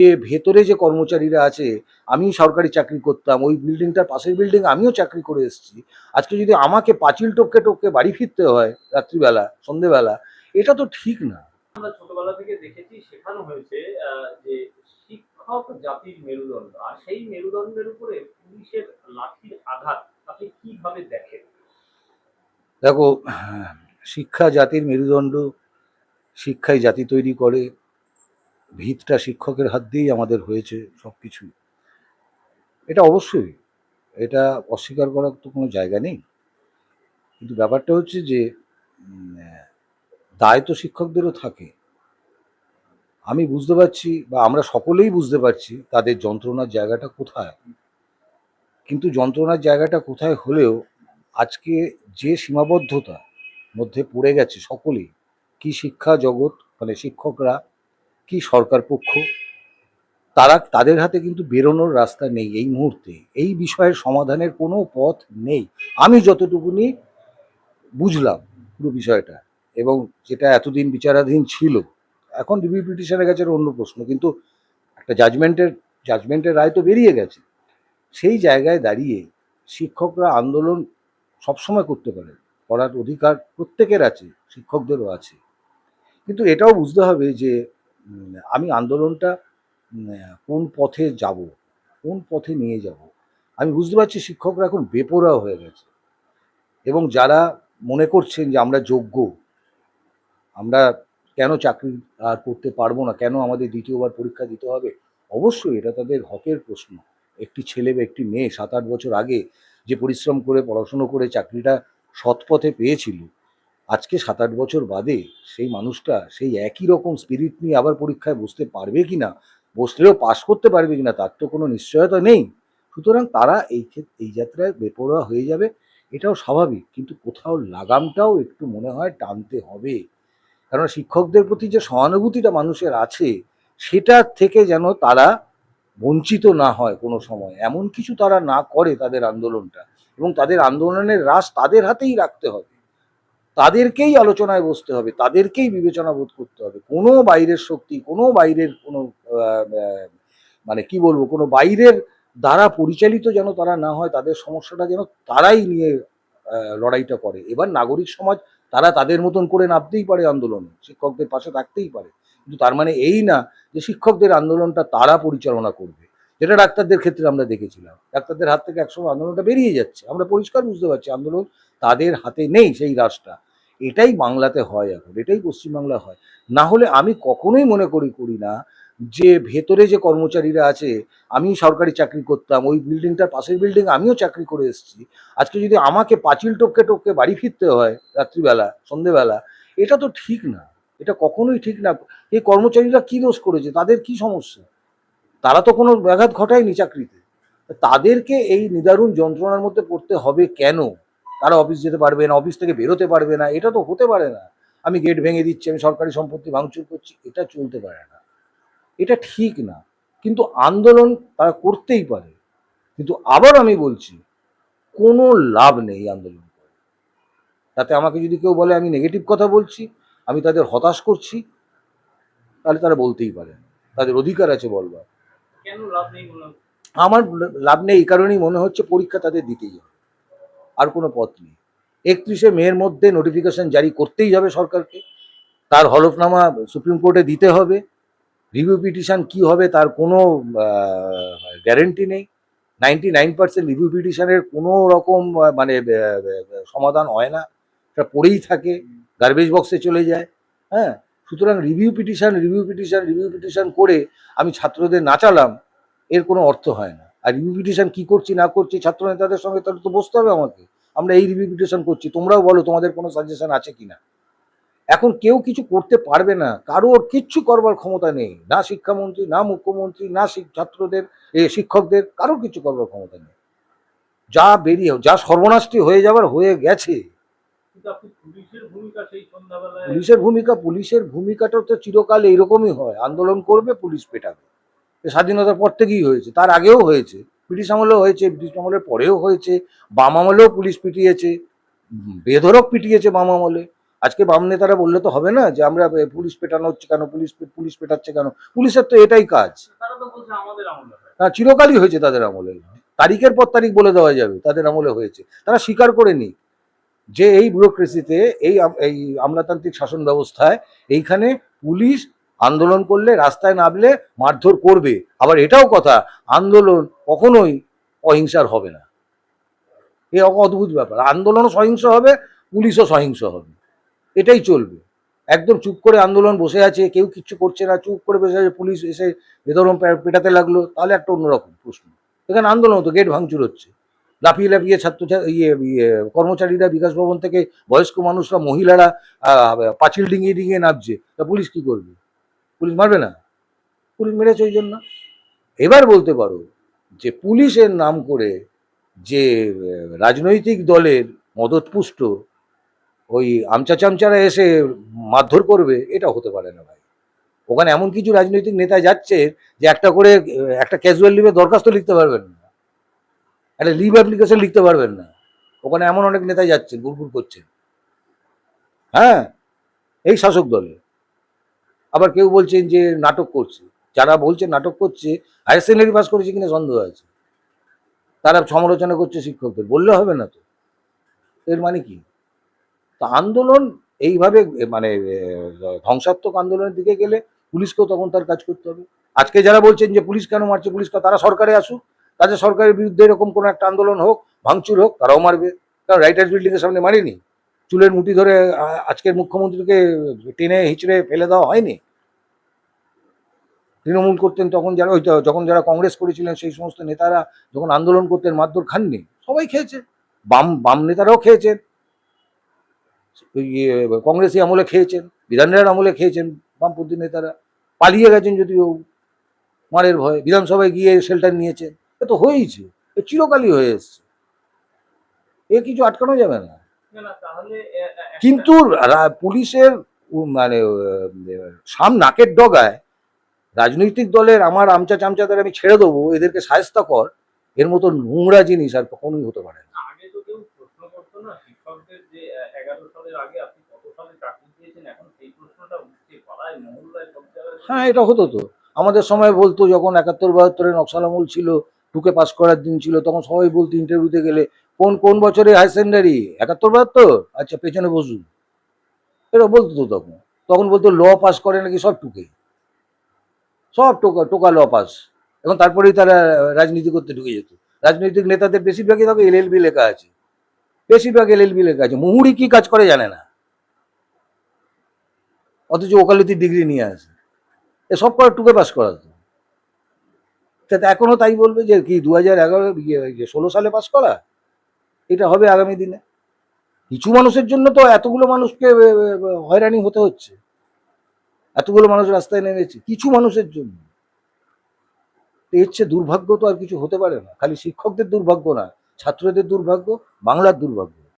যে ভেতরে যে কর্মচারীরা আছে আমি সরকারি চাকরি করতাম ওই বিল্ডিংটার পাশের বিল্ডিং আমিও চাকরি করে এসেছি। আজকে যদি আমাকে পাঁচিল টপকে টপকে বাড়ি ফিরতে হয় রাত্রিবেলা সন্ধেবেলা এটা তো ঠিক না। আমরা ছোটবেলা থেকে দেখেছি শেখানো হয়েছে যে শিক্ষক জাতির মেরুদণ্ড আর সেই মেরুদণ্ডের উপরে পুলিশের লাঠির আঘাত আপনি কীভাবে দেখেন? দেখো শিক্ষা জাতির মেরুদণ্ড শিক্ষাই জাতি তৈরি করে ভিতটা শিক্ষকের হাত দিয়েই আমাদের হয়েছে সব কিছু এটা অবশ্যই, এটা অস্বীকার করার তো কোনো জায়গা নেই। কিন্তু ব্যাপারটা হচ্ছে যে দায় তো শিক্ষকদেরও থাকে। আমি বুঝতে পারছি বা আমরা সকলেই বুঝতে পারছি তাদের যন্ত্রণার জায়গাটা কোথায়। কিন্তু যন্ত্রণার জায়গাটা কোথায় হলেও আজকে যে সীমাবদ্ধতা মধ্যে পড়ে গেছে সকলেই, কি শিক্ষা জগৎ মানে শিক্ষকরা কি সরকার পক্ষ? তারা, তাদের হাতে কিন্তু বেরোনোর রাস্তা নেই এই মুহূর্তে। এই বিষয়ের সমাধানের কোনো পথ নেই। আমি যতটুকুনি বুঝলাম পুরো বিষয়টা, এবং যেটা এতদিন বিচারাধীন ছিল, এখন রিভিউ পিটিশনের কাছে অন্য প্রশ্ন, কিন্তু একটা জাজমেন্টের জাজমেন্টের রায় তো বেরিয়ে গেছে। সেই জায়গায় দাঁড়িয়ে শিক্ষকরা আন্দোলন সবসময় করতে পারে করার অধিকার প্রত্যেকের আছে, শিক্ষকদেরও আছে। কিন্তু এটাও বুঝতে হবে যে আমি আন্দোলনটা কোন পথে যাব, কোন পথে নিয়ে যাব, আমি বুঝতে পারছি শিক্ষকরা এখন বেপরোয়া হয়ে গেছে। এবং যারা মনে করছেন যে আমরা যোগ্য, আমরা কেন চাকরি আর করতে পারব না, কেন আমাদের দ্বিতীয়বার পরীক্ষা দিতে হবে, অবশ্যই এটা তাদের হকের প্রশ্ন। একটি ছেলে বা একটি মেয়ে সাত আট বছর আগে যে পরিশ্রম করে, পড়াশুনো করে চাকরিটা সৎপথে পেয়েছিল আজকে সাত আট বছর বাদে সেই মানুষটা সেই একই রকম স্পিরিট নিয়ে আবার পরীক্ষায় বসতে পারবে কি না বসলেও পাশ করতে পারবে কি না তার তো কোনো নিশ্চয়তা নেই। সুতরাং তারা এই ক্ষেত্রে এই যাত্রায় বেপরোয়া হয়ে যাবে এটাও স্বাভাবিক। কিন্তু কোথাও লাগামটাও একটু মনে হয় টানতে হবে। কারণ শিক্ষকদের প্রতি যে সহানুভূতিটা মানুষের আছে, সেটা থেকে যেন তারা বঞ্চিত না হয় কোনো সময়। এমন কিছু তারা না করে তাদের আন্দোলনটা। এবং তাদের আন্দোলনের রাস তাদের হাতেই রাখতে হবে। তাদেরকেই আলোচনায় বসতে হবে, তাদেরকেই বিবেচনা বোধ করতে হবে। কোনো বাইরের শক্তি, কোনো বাইরের কোনো মানে কি বলব, কোনো বাইরের দ্বারা পরিচালিত যেন তারা না হয়, তাদের সমস্যাটা যেন তারাই নিয়ে লড়াইটা করে। এবার নাগরিক সমাজ, তারা তাদের মতন করে নামতেই পারে আন্দোলন, শিক্ষকদের পাশে থাকতেই পারে। কিন্তু তার মানে এই না যে শিক্ষকদের আন্দোলনটা তারা পরিচালনা করবে। যেটা ডাক্তারদের ক্ষেত্রে আমরা দেখেছিলাম। ডাক্তারদের হাত থেকে একসময় আন্দোলনটা বেরিয়ে যাচ্ছে। আমরা পরিষ্কার বুঝতে পারছি, আন্দোলন তাদের হাতে নেই সেই রাশটা এটাই বাংলাতে হয় এখন, এটাই পশ্চিমবাংলা হয়। না হলে আমি কখনোই মনে করি করি না যে ভেতরে যে কর্মচারীরা আছে, আমি সরকারি চাকরি করতাম, ওই বিল্ডিংটার পাশের বিল্ডিং আমিও চাকরি করে এসেছি। আজকে যদি আমাকে পাঁচিল টপকে টপকে বাড়ি ফিরতে হয় রাত্রিবেলা, সন্ধেবেলা, এটা তো ঠিক না। এটা কখনোই ঠিক না। এই কর্মচারীরা কি দোষ করেছে? তাদের কি সমস্যা? তারা তো কোনো ব্যাঘাত ঘটায়নি চাকরিতে। তাদেরকে এই নিদারুণ যন্ত্রণার মধ্যে পড়তে হবে কেন? তারা অফিস যেতে পারবে না অফিস থেকে বেরোতে পারবে না এটা তো হতে পারে না। আমি গেট ভেঙে দিচ্ছি আমি সরকারি সম্পত্তি ভাঙচুর করছি এটা চলতে পারে না। এটা ঠিক না কিন্তু আন্দোলন তারা করতেই পারে। কিন্তু আবার আমি বলছি কোনো লাভ নেই আন্দোলন করে। তাতে আমাকে যদি কেউ বলে আমি নেগেটিভ কথা বলছি আমি তাদের হতাশ করছি তাহলে তারা বলতেই পারে তাদের অধিকার আছে বলবার। লাভ নেই আমার লাভ নেই এই কারণেই মনে হচ্ছে পরীক্ষা তাদের দিতেই হবে। আর কোনো পথ নেই। একত্রিশে মের মধ্যে নোটিফিকেশন জারি করতেই হবে সরকারকে। তার হলফনামা সুপ্রিম কোর্টে দিতে হবে। রিভিউ পিটিশন কি হবে তার কোনো গ্যারেন্টি নেই। নাইনটি নাইন পার্সেন্ট রিভিউ পিটিশনের কোনো রকম মানে সমাধান হয় না। এটা পড়েই থাকে গার্বেজ বক্সে চলে যায়। হ্যাঁ? সুতরাং review petition review petition review petition করে আমি ছাত্রদের নাচালাম, এর কোনো অর্থ হয় না। আর রিভিউ পিটিশন কি করছি না করছি ছাত্র নেতাদের সঙ্গে তাহলে তো বসতে হবে আমাকে। আমরা এই রিভিউ পিটিশন করছি তোমরাও বলো তোমাদের কোনো সাজেশন আছে কিনা? এখন কেউ কিছু করতে পারবে না কারোর কিচ্ছু করবার ক্ষমতা নেই। না শিক্ষামন্ত্রী না মুখ্যমন্ত্রী না ছাত্রদের এ শিক্ষকদের কারোর কিছু করবার ক্ষমতা নেই। যা বেরিয়ে যা সর্বনাশটি হয়ে যাবার হয়ে গেছে। পুলিশের ভূমিকা পুলিশের ভূমিকা ভূমিকাটা তো চিরকাল এইরকমই হয়। আন্দোলন করবে পুলিশ পেটাবে। স্বাধীনতার পর থেকেই হয়েছে তার আগেও হয়েছে। ব্রিটিশ আমলেও হয়েছে ব্রিটিশ আমলের পরেও হয়েছে বাম আমলেও পুলিশ পিটিয়েছে বেধরক পিটিয়েছে বাম আমলে। আজকে বাম নেতারা বললে তো হবে না যে আমরা পুলিশ পেটানো হচ্ছে কেন পুলিশ পুলিশ পেটাচ্ছে কেন? পুলিশের তো এটাই কাজ। তারা আমাদের আমলে না চিরকালই হয়েছে তাদের আমলে। তারিখের পর তারিখ বলে দেওয়া যাবে তাদের আমলে হয়েছে। তারা স্বীকার করে নি যে এই ব্যুরোক্রেসিতে এই এই আমলাতান্ত্রিক শাসন ব্যবস্থায় এইখানে পুলিশ আন্দোলন করলে, রাস্তায় নামলে মারধর করবে। আবার এটাও কথা, আন্দোলন কখনোই অহিংসার হবে না। এ অদ্ভুত ব্যাপার। আন্দোলনও সহিংস হবে, পুলিশও সহিংস হবে। এটাই চলবে। একদম চুপ করে আন্দোলন বসে আছে, কেউ কিচ্ছু করছে না, চুপ করে বসে আছে, পুলিশ এসে বেদরম পেটাতে লাগল। তাহলে একটা অন্যরকম প্রশ্ন। এখানে আন্দোলন তো গেট ভাঙচুর হচ্ছে। লাফিয়ে লাফিয়ে ছাত্র ইয়ে ইয়ে কর্মচারীরা, বিকাশ ভবন থেকে বয়স্ক মানুষরা, মহিলারা পাঁচিল ডিঙিয়ে ডিঙিয়ে নামছে। তা পুলিশ কি করবে? পুলিশ মারবে না? পুলিশ মেরেছে ওই জন্য। এবার বলতে পারো যে পুলিশের নাম করে যে রাজনৈতিক দলের মদতপুষ্ট ওই আমচা চামচারা এসে মারধর করবে এটা হতে পারে না ভাই। ওখানে এমন কিছু রাজনৈতিক নেতা যাচ্ছে যে একটা করে একটা ক্যাজুয়াল লিভে দরখাস্ত লিখতে পারবেন না। একটা লিভ অ্যাপ্লিকেশন লিখতে পারবেন না। ওখানে এমন অনেক নেতা যাচ্ছেন গুড়গুড় করছেন হ্যাঁ? এই শাসক দলে আবার কেউ বলছেন যে নাটক করছে। যারা বলছে নাটক করছে হায়ার সেকেন্ডারি পাস করেছে কিনা সন্দেহ আছে। তারা সমালোচনা করছে শিক্ষকদের। বললে হবে না তো। এর মানে কি? তা আন্দোলন এইভাবে মানে ধ্বংসাত্মক আন্দোলনের দিকে গেলে পুলিশকেও তখন তার কাজ করতে হবে। আজকে যারা বলছেন যে পুলিশ কেন মারছে, পুলিশ তারা সরকারে আসুক। তাদের সরকারের বিরুদ্ধে এরকম কোনো একটা আন্দোলন হোক, ভাঙচুর হোক, তারাও মারবে। কারণ রাইটার্স বিল্ডিং এর সামনে মারেনি। চুলের মুঠি ধরে আজকের মুখ্যমন্ত্রীকে টেনে হিচড়ে ফেলে দেওয়া হয়নি? তৃণমূল করতেন তখন যারা, ওই যখন যারা কংগ্রেস করেছিলেন, সেই সমস্ত নেতারা যখন আন্দোলন করতেন, মারধর খাননি, সবাই খেয়েছে। বাম বাম নেতারাও খেয়েছেন। ইয়ে কংগ্রেসি আমলে খেয়েছেন, বিধানের আমলে খেয়েছেন বামপন্থী নেতারা। পালিয়ে গেছেন যদিও, মারের ভয়, বিধানসভায় গিয়ে শেল্টার নিয়েছেন। এ তো হয়েইছে, এ চিরকালই হয়ে এসছে। এ কিছু আটকানো যাবে না। কিন্তু পুলিশের মানে সাম নাকের ডগায় রাজনৈতিক দলের আমার আমচা চামচাদের আমি ছেড়ে দেবো এদেরকে সায়স্তা কর এর মতো নোংরা জিনিস আর কখনোই হতে পারে না। হ্যাঁ এটা হতো তো। আমাদের সময় বলতো যখন একাত্তর বাহাত্তরে নকশাল আমল ছিল টুকে পাস করার দিন ছিল তখন সবাই বলতো ইন্টারভিউতে গেলে কোন কোন বছরে হায়ার সেকেন্ডারি একাত্তর, বাহাত্তর? আচ্ছা পেছনে বসুন। এটা বলতো তো তখন। তখন বলতো ল পাস করে নাকি সব টুকে। সব টোকা টোকা ল পাস এবং তারপরেই তারা রাজনীতি করতে ঢুকে যেত। রাজনৈতিক নেতাদের বেশিরভাগই তখন এল এলবি লেখা আছে। বেশিরভাগ এল এলবি লেখা আছে। মুহুরি কি কাজ করে জানে না। অথচ ওকালতি ডিগ্রি নিয়ে আসে। এসব করে টুকে পাস করাতো তাতে এখনও তাই বলবে যে কি দু হাজার এগারো ষোলো সালে পাস করা? এটা হবে আগামী দিনে। কিছু মানুষের জন্য তো এতগুলো মানুষকে হয়রানি হতে হচ্ছে। এতগুলো মানুষ রাস্তায় নেমেছে, কিছু মানুষের জন্য। এর দুর্ভাগ্য তো আর কিছু হতে পারে না। খালি শিক্ষকদের দুর্ভাগ্য না, ছাত্রদের দুর্ভাগ্য, বাংলার দুর্ভাগ্য।